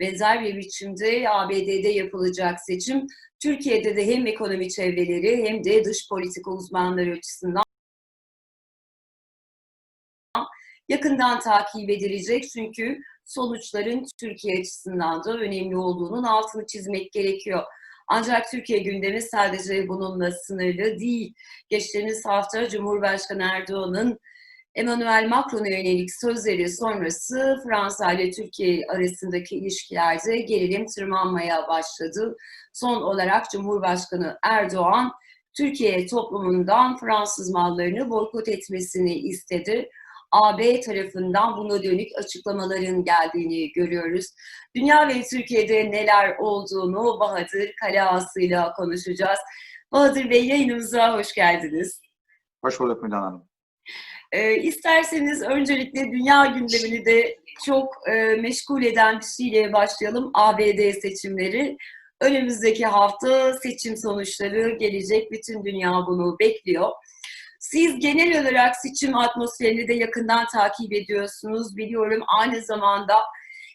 benzer bir biçimde ABD'de yapılacak seçim Türkiye'de de hem ekonomi çevreleri hem de dış politika uzmanları açısından yakından takip edilecek çünkü sonuçların Türkiye açısından da önemli olduğunun altını çizmek gerekiyor. Ancak Türkiye gündemi sadece bununla sınırlı değil. Geçtiğimiz hafta Cumhurbaşkanı Erdoğan'ın Emmanuel Macron'a yönelik sözleri sonrası Fransa ile Türkiye arasındaki ilişkilerde gerilim tırmanmaya başladı. Son olarak Cumhurbaşkanı Erdoğan Türkiye toplumundan Fransız mallarını boykot etmesini istedi. AB tarafından buna dönük açıklamaların geldiğini görüyoruz. Dünya ve Türkiye'de neler olduğunu Bahadır Kaleağası'yla konuşacağız. Bahadır Bey yayınımıza hoş geldiniz. Hoş bulduk Müdan Hanım. Ee, isterseniz öncelikle dünya gündemini de çok e, meşgul eden bir şeyle başlayalım. ABD seçimleri. Önümüzdeki hafta seçim sonuçları gelecek. Bütün dünya bunu bekliyor. Siz genel olarak seçim atmosferini de yakından takip ediyorsunuz. Biliyorum aynı zamanda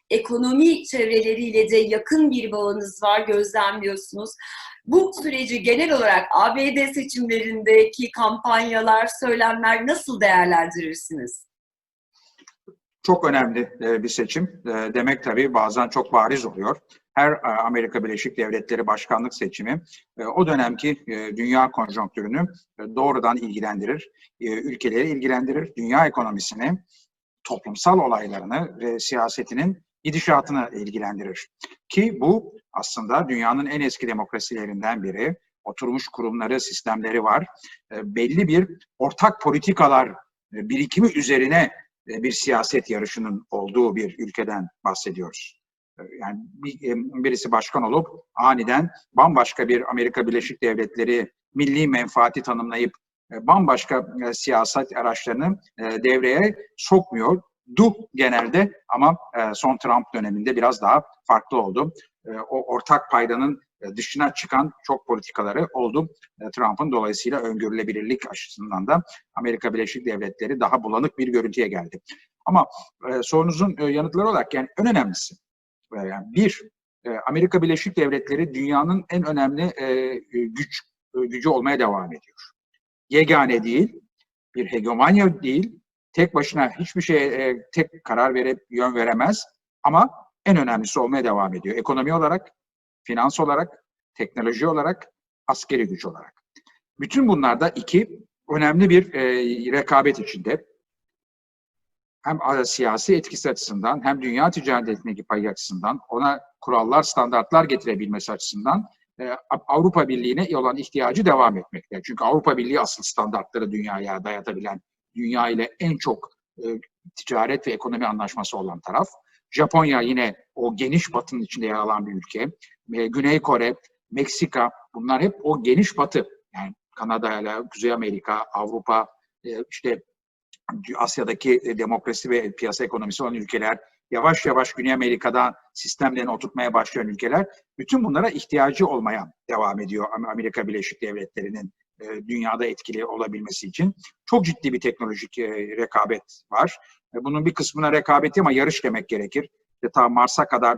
ekonomi çevreleriyle de yakın bir bağınız var, gözlemliyorsunuz. Bu süreci genel olarak ABD seçimlerindeki kampanyalar, söylemler nasıl değerlendirirsiniz? Çok önemli bir seçim. Demek tabii bazen çok bariz oluyor. Her Amerika Birleşik Devletleri başkanlık seçimi o dönemki dünya konjonktürünü doğrudan ilgilendirir. Ülkeleri ilgilendirir, dünya ekonomisini, toplumsal olaylarını ve siyasetinin gidişatını ilgilendirir. Ki bu aslında dünyanın en eski demokrasilerinden biri. Oturmuş kurumları, sistemleri var. Belli bir ortak politikalar birikimi üzerine bir siyaset yarışının olduğu bir ülkeden bahsediyoruz. Yani birisi başkan olup aniden bambaşka bir Amerika Birleşik Devletleri milli menfaati tanımlayıp bambaşka siyaset araçlarını devreye sokmuyor. Du genelde ama son Trump döneminde biraz daha farklı oldu. O ortak paydanın dışına çıkan çok politikaları oldu. Trump'ın dolayısıyla öngörülebilirlik açısından da Amerika Birleşik Devletleri daha bulanık bir görüntüye geldi. Ama sorunuzun yanıtları olarak yani en önemlisi yani bir Amerika Birleşik Devletleri dünyanın en önemli güç gücü olmaya devam ediyor. Yegane değil, bir hegemonya değil, tek başına hiçbir şeye tek karar verip yön veremez ama en önemlisi olmaya devam ediyor. Ekonomi olarak, finans olarak, teknoloji olarak, askeri güç olarak. Bütün bunlarda iki önemli bir e, rekabet içinde. Hem siyasi etkisi açısından hem dünya ticaretindeki payı açısından ona kurallar, standartlar getirebilmesi açısından e, Avrupa Birliği'ne olan ihtiyacı devam etmekte. Çünkü Avrupa Birliği asıl standartları dünyaya dayatabilen, dünya ile en çok e, ticaret ve ekonomi anlaşması olan taraf. Japonya yine o geniş batının içinde yer alan bir ülke. E, Güney Kore, Meksika bunlar hep o geniş batı. Yani Kanada ile Kuzey Amerika, Avrupa, e, işte Asya'daki demokrasi ve piyasa ekonomisi olan ülkeler, yavaş yavaş Güney Amerika'da sistemlerini oturtmaya başlayan ülkeler, bütün bunlara ihtiyacı olmaya devam ediyor Amerika Birleşik Devletleri'nin dünyada etkili olabilmesi için. Çok ciddi bir teknolojik rekabet var. Bunun bir kısmına rekabeti ama yarış demek gerekir. İşte ta Mars'a kadar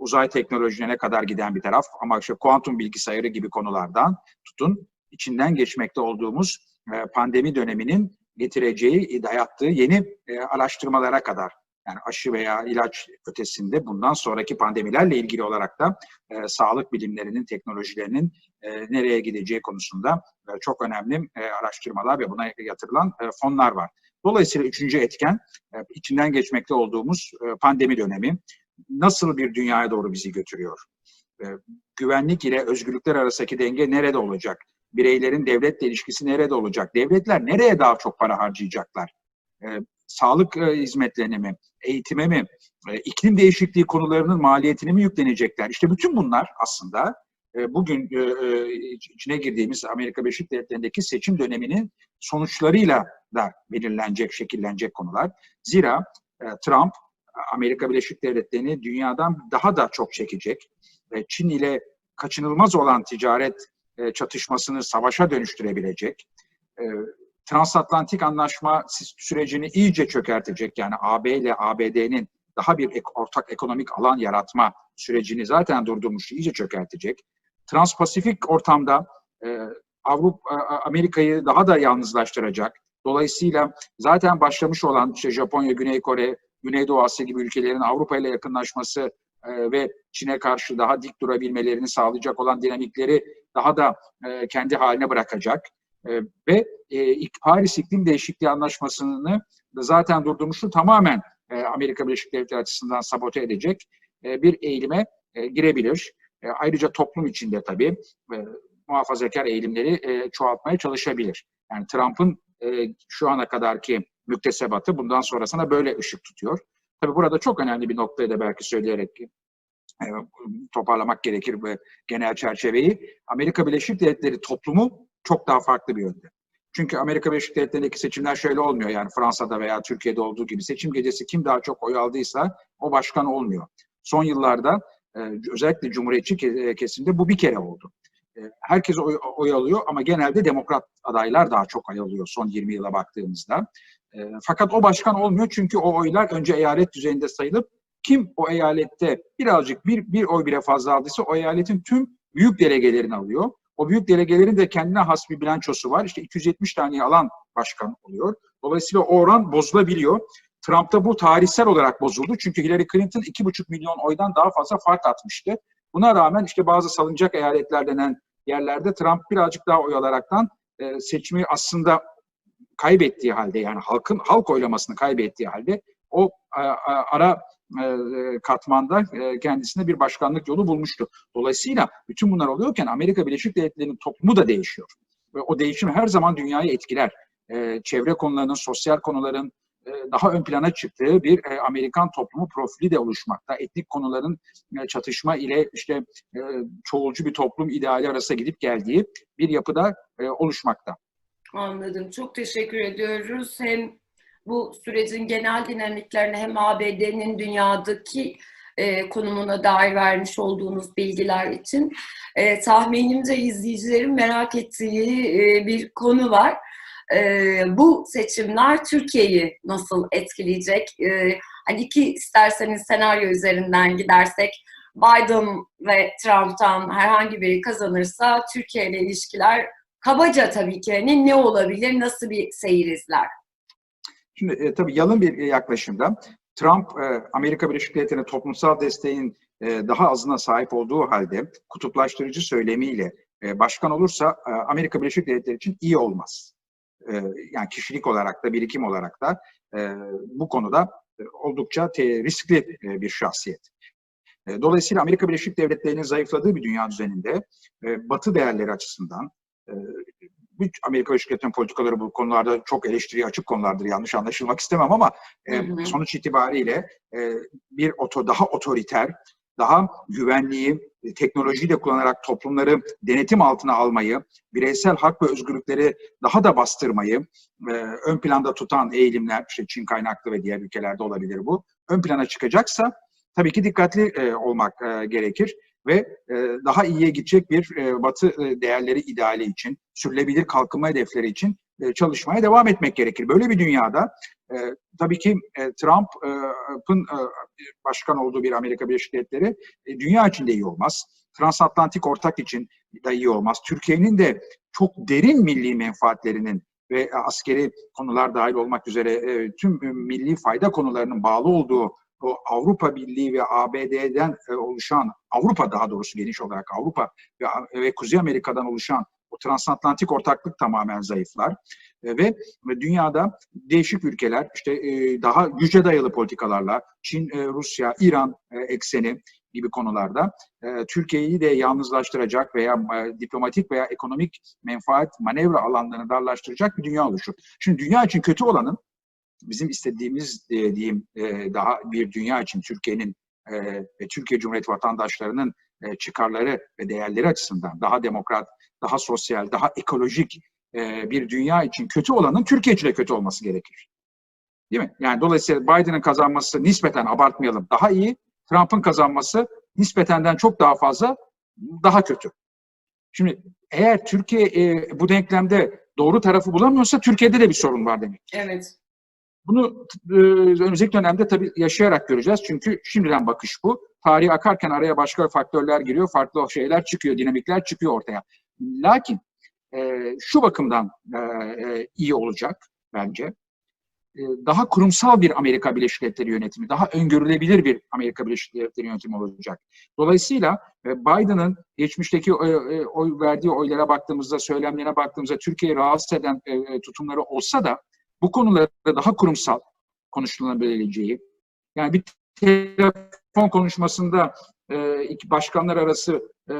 uzay teknolojilerine kadar giden bir taraf ama işte kuantum bilgisayarı gibi konulardan tutun içinden geçmekte olduğumuz pandemi döneminin getireceği, dayattığı yeni araştırmalara kadar yani aşı veya ilaç ötesinde bundan sonraki pandemilerle ilgili olarak da e, sağlık bilimlerinin, teknolojilerinin e, nereye gideceği konusunda e, çok önemli e, araştırmalar ve buna yatırılan e, fonlar var. Dolayısıyla üçüncü etken e, içinden geçmekte olduğumuz e, pandemi dönemi nasıl bir dünyaya doğru bizi götürüyor? E, güvenlik ile özgürlükler arasındaki denge nerede olacak? Bireylerin devletle ilişkisi nerede olacak? Devletler nereye daha çok para harcayacaklar? Sağlık e, hizmetlerine mi, eğitime mi, e, iklim değişikliği konularının maliyetini mi yüklenecekler? İşte bütün bunlar aslında e, bugün e, e, içine girdiğimiz Amerika Birleşik Devletleri'ndeki seçim döneminin sonuçlarıyla da belirlenecek, şekillenecek konular. Zira Trump Amerika Birleşik Devletleri'ni dünyadan daha da çok çekecek. Çin ile kaçınılmaz olan ticaret e, çatışmasını savaşa dönüştürebilecek. Transatlantik anlaşma sürecini iyice çökertecek. Yani AB ile ABD'nin daha bir ek, ortak ekonomik alan yaratma sürecini zaten durdurmuş, iyice çökertecek. Transpasifik ortamda e, Avrupa Amerika'yı daha da yalnızlaştıracak. Dolayısıyla zaten başlamış olan işte Japonya, Güney Kore, Güneydoğu Asya gibi ülkelerin Avrupa ile yakınlaşması e, ve Çin'e karşı daha dik durabilmelerini sağlayacak olan dinamikleri daha da e, kendi haline bırakacak. E, ve e, Paris İklim Değişikliği Anlaşması'nı zaten durdurmuştu tamamen e, Amerika Birleşik Devletleri açısından sabote edecek e, bir eğilime girebilir. Ayrıca toplum içinde tabii muhafazakar eğilimleri çoğaltmaya çalışabilir. Yani Trump'ın şu ana kadarki müktesebatı bundan sonrasına böyle ışık tutuyor. Tabii burada çok önemli bir noktayı da belki söyleyerek toparlamak gerekir bu genel çerçeveyi. Amerika Birleşik Devletleri toplumu çok daha farklı bir yönde. Çünkü Amerika Birleşik Devletleri'ndeki seçimler şöyle olmuyor. Yani Fransa'da veya Türkiye'de olduğu gibi seçim gecesi kim daha çok oy aldıysa o başkan olmuyor. Son yıllarda e, özellikle Cumhuriyetçi kesimde bu bir kere oldu. E, herkes oy, oy alıyor ama genelde demokrat adaylar daha çok oy alıyor son 20 yıla baktığımızda. E, fakat o başkan olmuyor çünkü o oylar önce eyalet düzeyinde sayılıp kim o eyalette birazcık bir, bir oy bile fazla aldıysa o eyaletin tüm büyük delegelerini alıyor. O büyük delegelerin de kendine has bir bilançosu var. İşte 270 tane alan başkan oluyor. Dolayısıyla o oran bozulabiliyor. Trump'ta bu tarihsel olarak bozuldu. Çünkü Hillary Clinton 2,5 milyon oydan daha fazla fark atmıştı. Buna rağmen işte bazı salınacak eyaletler denen yerlerde Trump birazcık daha oy alaraktan e, seçimi aslında kaybettiği halde yani halkın halk oylamasını kaybettiği halde o e, ara e, katmanda e, kendisine bir başkanlık yolu bulmuştu. Dolayısıyla bütün bunlar oluyorken Amerika Birleşik Devletleri'nin toplumu da değişiyor. Ve o değişim her zaman dünyayı etkiler. E, çevre konularının, sosyal konuların daha ön plana çıktığı bir Amerikan toplumu profili de oluşmakta. Etnik konuların çatışma ile işte çoğulcu bir toplum ideali arasında gidip geldiği bir yapıda oluşmakta. Anladım. Çok teşekkür ediyoruz. Hem bu sürecin genel dinamiklerine hem ABD'nin dünyadaki e, konumuna dair vermiş olduğunuz bilgiler için e, tahminimce izleyicilerin merak ettiği e, bir konu var. E, bu seçimler Türkiye'yi nasıl etkileyecek? E, hani iki isterseniz senaryo üzerinden gidersek Biden ve Trump'tan herhangi biri kazanırsa Türkiye ile ilişkiler kabaca tabii ki hani ne olabilir, nasıl bir seyir izler? Şimdi e, tabii yalın bir yaklaşımda Trump e, Amerika Birleşik Devletleri'ne toplumsal desteğin e, daha azına sahip olduğu halde kutuplaştırıcı söylemiyle e, başkan olursa e, Amerika Birleşik Devletleri için iyi olmaz. E, yani kişilik olarak da birikim olarak da e, bu konuda e, oldukça te, riskli e, bir şahsiyet. E, dolayısıyla Amerika Birleşik Devletleri'nin zayıfladığı bir dünya düzeninde e, Batı değerleri açısından e, Amerika Devletleri'nin politikaları bu konularda çok eleştiriye açık konulardır. Yanlış anlaşılmak istemem ama e, hı hı. sonuç itibariyle e, bir oto daha otoriter, daha güvenliği, e, teknolojiyi de kullanarak toplumları denetim altına almayı, bireysel hak ve özgürlükleri daha da bastırmayı e, ön planda tutan eğilimler, işte Çin kaynaklı ve diğer ülkelerde olabilir bu, ön plana çıkacaksa tabii ki dikkatli e, olmak e, gerekir ve e, daha iyiye gidecek bir e, batı e, değerleri ideali için, sürülebilir kalkınma hedefleri için çalışmaya devam etmek gerekir. Böyle bir dünyada tabii ki Trump'ın başkan olduğu bir Amerika Birleşik Devletleri dünya için de iyi olmaz. Transatlantik ortak için de iyi olmaz. Türkiye'nin de çok derin milli menfaatlerinin ve askeri konular dahil olmak üzere tüm milli fayda konularının bağlı olduğu o Avrupa Birliği ve ABD'den e, oluşan, Avrupa daha doğrusu geniş olarak Avrupa ve, ve Kuzey Amerika'dan oluşan o transatlantik ortaklık tamamen zayıflar. E, ve, dünyada değişik ülkeler işte e, daha güce dayalı politikalarla Çin, e, Rusya, İran e, ekseni gibi konularda e, Türkiye'yi de yalnızlaştıracak veya e, diplomatik veya ekonomik menfaat manevra alanlarını darlaştıracak bir dünya oluşur. Şimdi dünya için kötü olanın bizim istediğimiz e, diyeyim e, daha bir dünya için Türkiye'nin e, ve Türkiye Cumhuriyeti vatandaşlarının çıkarları ve değerleri açısından daha demokrat, daha sosyal, daha ekolojik bir dünya için kötü olanın Türkiye için de kötü olması gerekir. Değil mi? Yani dolayısıyla Biden'ın kazanması nispeten abartmayalım daha iyi, Trump'ın kazanması nispetenden çok daha fazla daha kötü. Şimdi eğer Türkiye bu denklemde doğru tarafı bulamıyorsa Türkiye'de de bir sorun var demek. Evet. Bunu e, önümüzdeki dönemde tabii yaşayarak göreceğiz. Çünkü şimdiden bakış bu. Tarih akarken araya başka faktörler giriyor, farklı şeyler çıkıyor, dinamikler çıkıyor ortaya. Lakin e, şu bakımdan e, e, iyi olacak bence. E, daha kurumsal bir Amerika Birleşik Devletleri yönetimi, daha öngörülebilir bir Amerika Birleşik Devletleri yönetimi olacak. Dolayısıyla e, Biden'ın geçmişteki oy, e, oy verdiği oylara baktığımızda, söylemlerine baktığımızda Türkiye'yi rahatsız eden e, e, tutumları olsa da bu konularda daha kurumsal konuşulabileceği, yani bir telefon konuşmasında e, iki başkanlar arası e,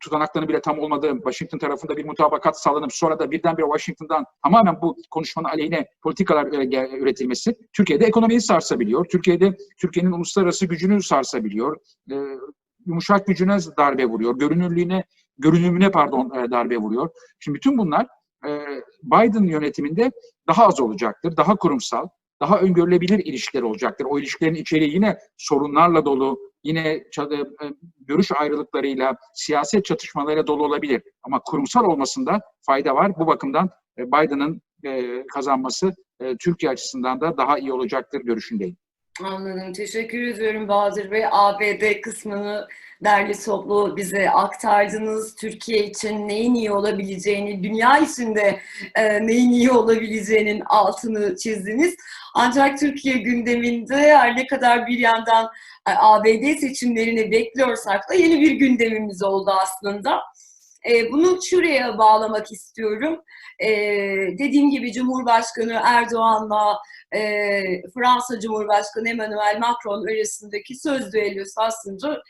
tutanaklarının bile tam olmadığı Washington tarafında bir mutabakat sağlanıp sonra da birdenbire Washington'dan tamamen bu konuşmanın aleyhine politikalar e, üretilmesi Türkiye'de ekonomiyi sarsabiliyor. Türkiye'de Türkiye'nin uluslararası gücünü sarsabiliyor. E, yumuşak gücüne darbe vuruyor. Görünürlüğüne görünümüne pardon e, darbe vuruyor. Şimdi bütün bunlar Biden yönetiminde daha az olacaktır. Daha kurumsal, daha öngörülebilir ilişkiler olacaktır. O ilişkilerin içeriği yine sorunlarla dolu, yine e, görüş ayrılıklarıyla, siyaset çatışmalarıyla dolu olabilir. Ama kurumsal olmasında fayda var. Bu bakımdan e, Biden'ın e, kazanması Türkiye açısından da daha iyi olacaktır görüşündeyim. Anladım. Teşekkür ediyorum Bahadır Bey. ABD kısmını derli toplu bize aktardınız. Türkiye için neyin iyi olabileceğini, dünya için de e, neyin iyi olabileceğinin altını çizdiniz. Ancak Türkiye gündeminde her ne kadar bir yandan e, ABD seçimlerini bekliyorsak da yeni bir gündemimiz oldu aslında. E, bunu şuraya bağlamak istiyorum. E, dediğim gibi Cumhurbaşkanı Erdoğan'la e, Fransa Cumhurbaşkanı Emmanuel Macron arasındaki söz düellosu aslında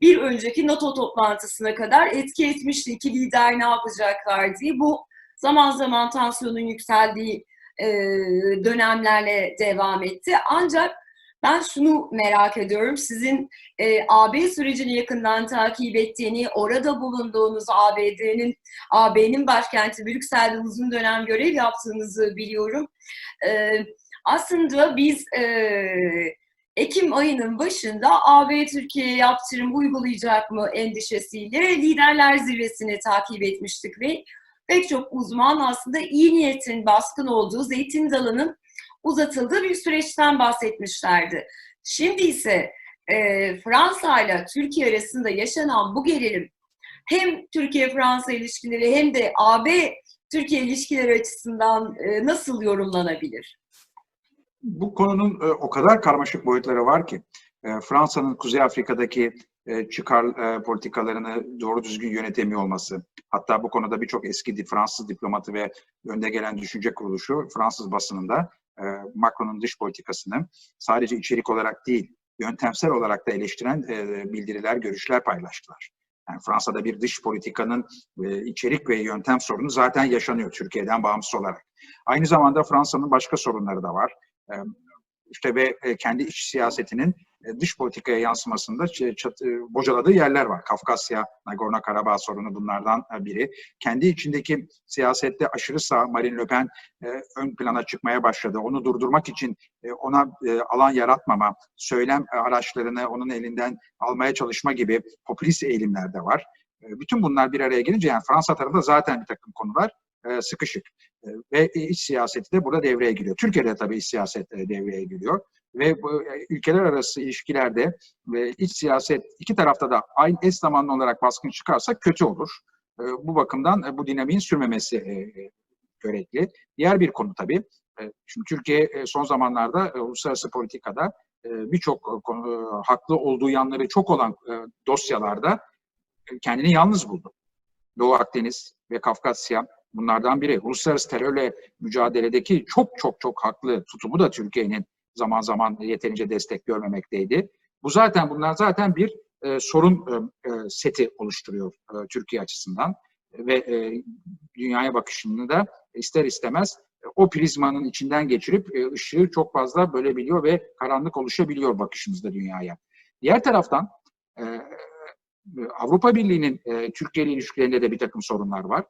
bir önceki NATO toplantısına kadar etki etmişti. İki lider ne yapacaklar diye. Bu zaman zaman tansiyonun yükseldiği e, dönemlerle devam etti. Ancak ben şunu merak ediyorum. Sizin e, AB sürecini yakından takip ettiğini, orada bulunduğunuz ABD'nin AB'nin başkenti Brüksel'de uzun dönem görev yaptığınızı biliyorum. E, aslında biz e, Ekim ayının başında AB Türkiye'ye yaptırım uygulayacak mı endişesiyle liderler zirvesini takip etmiştik ve pek çok uzman aslında iyi niyetin baskın olduğu zeytin dalının uzatıldığı bir süreçten bahsetmişlerdi. Şimdi ise e, Fransa ile Türkiye arasında yaşanan bu gerilim hem Türkiye-Fransa ilişkileri hem de AB-Türkiye ilişkileri açısından e, nasıl yorumlanabilir? Bu konunun e, o kadar karmaşık boyutları var ki e, Fransa'nın Kuzey Afrika'daki e, çıkar e, politikalarını doğru düzgün yönetemiyor olması. Hatta bu konuda birçok eski Fransız diplomatı ve önde gelen düşünce kuruluşu Fransız basınında e, Macron'un dış politikasını sadece içerik olarak değil, yöntemsel olarak da eleştiren e, bildiriler, görüşler paylaştılar. Yani Fransa'da bir dış politikanın e, içerik ve yöntem sorunu zaten yaşanıyor Türkiye'den bağımsız olarak. Aynı zamanda Fransa'nın başka sorunları da var. E, işte ve kendi iç siyasetinin dış politikaya yansımasında çat, e, bocaladığı yerler var. Kafkasya, Nagorno-Karabağ sorunu bunlardan biri. Kendi içindeki siyasette aşırı sağ Marine Le Pen ön plana çıkmaya başladı. Onu durdurmak için ona alan yaratmama, söylem araçlarını onun elinden almaya çalışma gibi popülist eğilimler de var. Bütün bunlar bir araya gelince yani Fransa tarafında zaten bir takım konular sıkışık. Ve iç siyaseti de burada devreye giriyor. Türkiye'de tabii iç siyaset devreye giriyor ve bu e, ülkeler arası ilişkilerde ve iç siyaset iki tarafta da aynı eş zamanlı olarak baskın çıkarsa kötü olur. E, bu bakımdan e, bu dinamiğin sürmemesi gerekli. Diğer bir konu tabii. Şimdi Türkiye son zamanlarda uluslararası politikada birçok haklı olduğu yanları çok olan dosyalarda kendini yalnız buldu. Doğu Akdeniz ve Kafkasya bunlardan biri. Uluslararası terörle mücadeledeki çok çok çok haklı tutumu da Türkiye'nin zaman zaman yeterince destek görmemekteydi. Bu zaten bunlar zaten bir e, sorun e, e, seti oluşturuyor e, Türkiye açısından ve e, dünyaya bakışını da ister istemez e, o prizmanın içinden geçirip e, ışığı çok fazla bölebiliyor ve karanlık oluşabiliyor bakışımızda dünyaya. Diğer taraftan e, Avrupa Birliği'nin e, Türkiye ile ilişkilerinde de bir takım sorunlar var.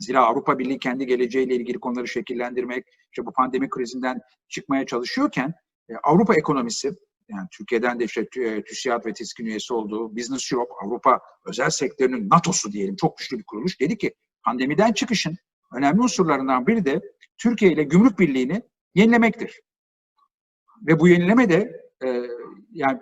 Zira Avrupa Birliği kendi geleceğiyle ilgili konuları şekillendirmek, işte bu pandemi krizinden çıkmaya çalışıyorken e, Avrupa ekonomisi, yani Türkiye'den de işte e, TÜSİAD ve TİSK'in üyesi olduğu Business Europe, Avrupa özel sektörünün NATO'su diyelim çok güçlü bir kuruluş dedi ki pandemiden çıkışın önemli unsurlarından biri de Türkiye ile gümrük birliğini yenilemektir. ve bu yenileme de e, yani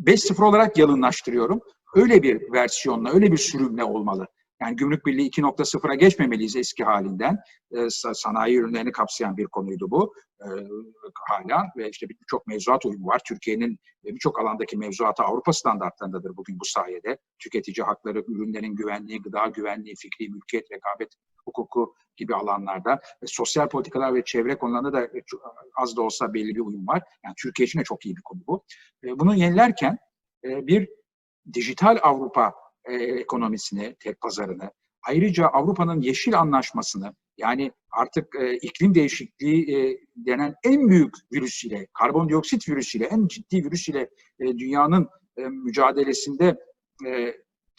5-0 olarak yalınlaştırıyorum. Öyle bir versiyonla, öyle bir sürümle olmalı. Yani gümrük birliği 2.0'a geçmemeliyiz eski halinden. E, sanayi ürünlerini kapsayan bir konuydu bu e, hala ve işte birçok mevzuat uyumu var. Türkiye'nin birçok alandaki mevzuatı Avrupa standartlarındadır bugün bu sayede. Tüketici hakları, ürünlerin güvenliği, gıda güvenliği, fikri mülkiyet, rekabet hukuku gibi alanlarda e, sosyal politikalar ve çevre konularında da az da olsa belli bir uyum var. Yani Türkiye için de çok iyi bir konu bu. E, bunu yenilerken e, bir dijital Avrupa e, ekonomisini, tek pazarını, ayrıca Avrupa'nın yeşil anlaşmasını yani artık e, iklim değişikliği e, denen en büyük virüs ile, karbondioksit virüsüyle, en ciddi virüs ile e, dünyanın e, mücadelesinde e,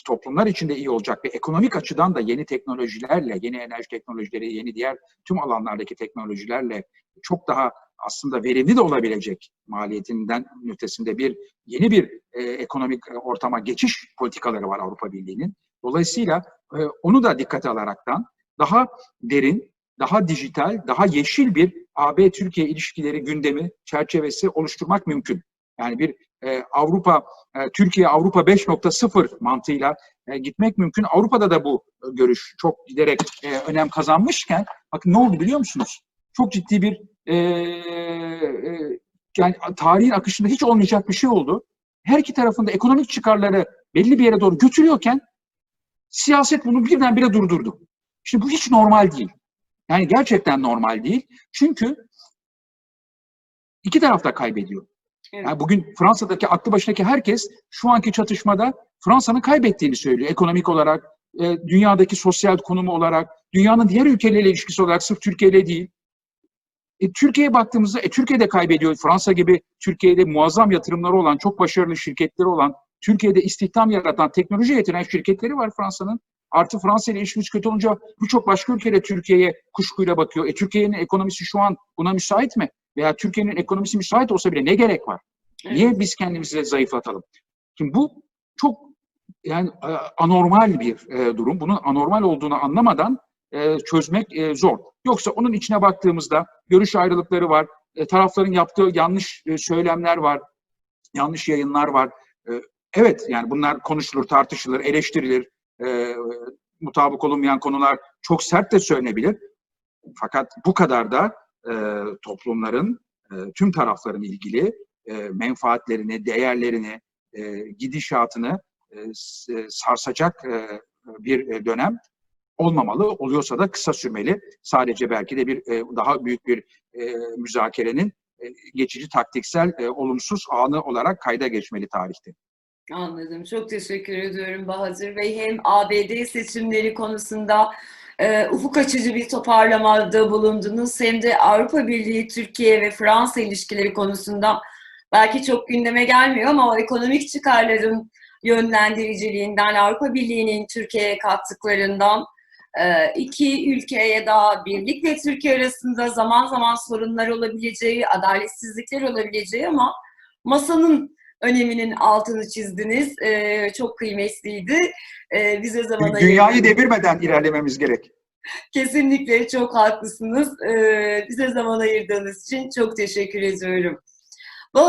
toplumlar için de iyi olacak ve ekonomik açıdan da yeni teknolojilerle, yeni enerji teknolojileri, yeni diğer tüm alanlardaki teknolojilerle çok daha aslında verimli de olabilecek maliyetinden ötesinde bir yeni bir e, ekonomik ortama geçiş politikaları var Avrupa Birliği'nin. Dolayısıyla e, onu da dikkate alaraktan daha derin, daha dijital, daha yeşil bir AB-Türkiye ilişkileri gündemi çerçevesi oluşturmak mümkün. Yani bir e, Avrupa, e, Türkiye Avrupa 5.0 mantığıyla e, gitmek mümkün. Avrupa'da da bu e, görüş çok giderek önem kazanmışken, bakın ne oldu biliyor musunuz? Çok ciddi bir yani tarihin akışında hiç olmayacak bir şey oldu. Her iki tarafında ekonomik çıkarları belli bir yere doğru götürüyorken siyaset bunu birdenbire durdurdu. Şimdi bu hiç normal değil. Yani gerçekten normal değil. Çünkü iki taraf da kaybediyor. Evet. Yani bugün Fransa'daki aklı başındaki herkes şu anki çatışmada Fransa'nın kaybettiğini söylüyor. Ekonomik olarak, e, dünyadaki sosyal konumu olarak, dünyanın diğer ülkeleriyle ilişkisi olarak sırf Türkiye ile değil. E, Türkiye'ye baktığımızda e, Türkiye de kaybediyor. Fransa gibi Türkiye'de muazzam yatırımları olan, çok başarılı şirketleri olan, Türkiye'de istihdam yaratan, teknoloji getiren şirketleri var Fransa'nın. Artı Fransa ile ilişkimiz kötü olunca birçok başka ülkede Türkiye'ye kuşkuyla bakıyor. E Türkiye'nin ekonomisi şu an buna müsait mi? Veya Türkiye'nin ekonomisi müsait olsa bile ne gerek var? Niye biz kendimizi zayıflatalım? Şimdi bu çok yani e, anormal bir e, durum. Bunun anormal olduğunu anlamadan e, çözmek e, zor. Yoksa onun içine baktığımızda görüş ayrılıkları var. E, tarafların yaptığı yanlış e, söylemler var. Yanlış yayınlar var. E, evet yani bunlar konuşulur, tartışılır, eleştirilir e, mutabık olunmayan konular çok sert de söylenebilir. Fakat bu kadar da e, toplumların, e, tüm tarafların ilgili e, menfaatlerini, değerlerini, e, gidişatını e, sarsacak e, bir dönem olmamalı. Oluyorsa da kısa sürmeli. Sadece belki de bir e, daha büyük bir e, müzakerenin e, geçici taktiksel e, olumsuz anı olarak kayda geçmeli tarihte. Anladım. Çok teşekkür ediyorum Bahadır Bey. Hem ABD seçimleri konusunda e, ufuk açıcı bir toparlamada bulundunuz. Hem de Avrupa Birliği, Türkiye ve Fransa ilişkileri konusunda belki çok gündeme gelmiyor ama ekonomik çıkarların yönlendiriciliğinden, Avrupa Birliği'nin Türkiye'ye kattıklarından e, iki ülkeye daha birlik ve Türkiye arasında zaman zaman sorunlar olabileceği, adaletsizlikler olabileceği ama masanın öneminin altını çizdiniz. E, çok kıymetliydi. E, bize zaman Dünyayı devirmeden ilerlememiz gerek. Kesinlikle çok haklısınız. E, bize zaman ayırdığınız için çok teşekkür ediyorum. Bu